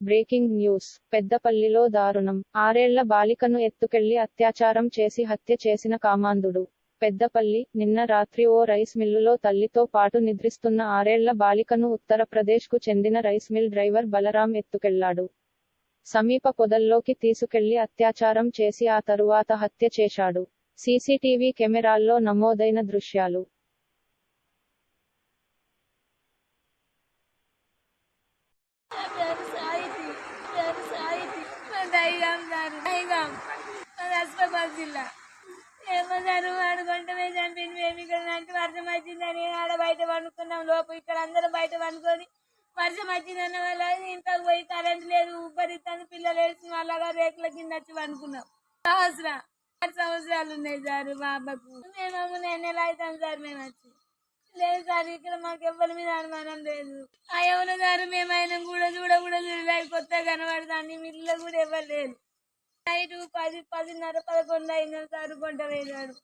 Breaking news. పెద్దపల్లిలో దారుణం. ఆరేళ్ళ బాలికను ఎత్తుకెళ్ళి అత్యాచారం చేసి హత్య చేసిన కామాంధుడు. పెద్దపల్లి నిన్న రాత్రి ఓ రైస్ మిల్లులో తల్లితో పాటు నిద్రిస్తున్న ఆరేళ్ళ బాలికను ఉత్తరప్రదేశ్కు చెందిన రైస్ మిల్ డ్రైవర్ బలరాం ఎత్తుకెళ్ళాడు. సమీప పొదల్లోకి తీసుకెళ్ళి అత్యాచారం చేసి ఆ తరువాత హత్య చేశాడు. సీసీటీవీ కెమెరాల్లో నమోదైన దృశ్యాలు. మా దైగాం సార్. దైగాం మాది అస్మాబాద్ జిల్లా. ఏమో సార్ చంపింది. మేము ఇక్కడ నాకు వర్షం వచ్చిందని ఆడ బయట పండుకున్నాం. లోపు ఇక్కడ అందరం బయట పండుకొని వర్షం వచ్చిందన్న వల్ల ఇంట్లోకి పోయి కరెంట్ లేదు. ఉబ్బరిస్తాను పిల్లలు వేసిన వాళ్ళగా రేకుల కింద వచ్చి పండుకున్నాం. సంవత్సరం ఆరు సంవత్సరాలు ఉన్నాయి సార్ మా అబ్బకు. మేము నేను నెల అవుతాం సార్ మేము వచ్చి. లేదు సార్ ఇక్కడ మాకు ఎవ్వరి మీద అనుమానం లేదు. ఆ ఎవరు గారు మేము ఆయన కూడా చూడ కూడా చూడలేదు కొత్తగా కనబడతాండి మిల్లు కూడా ఎవరు లేదు నైట్ పది పదిన్నర పదకొండు అయిన సార్ కొంట వేశారు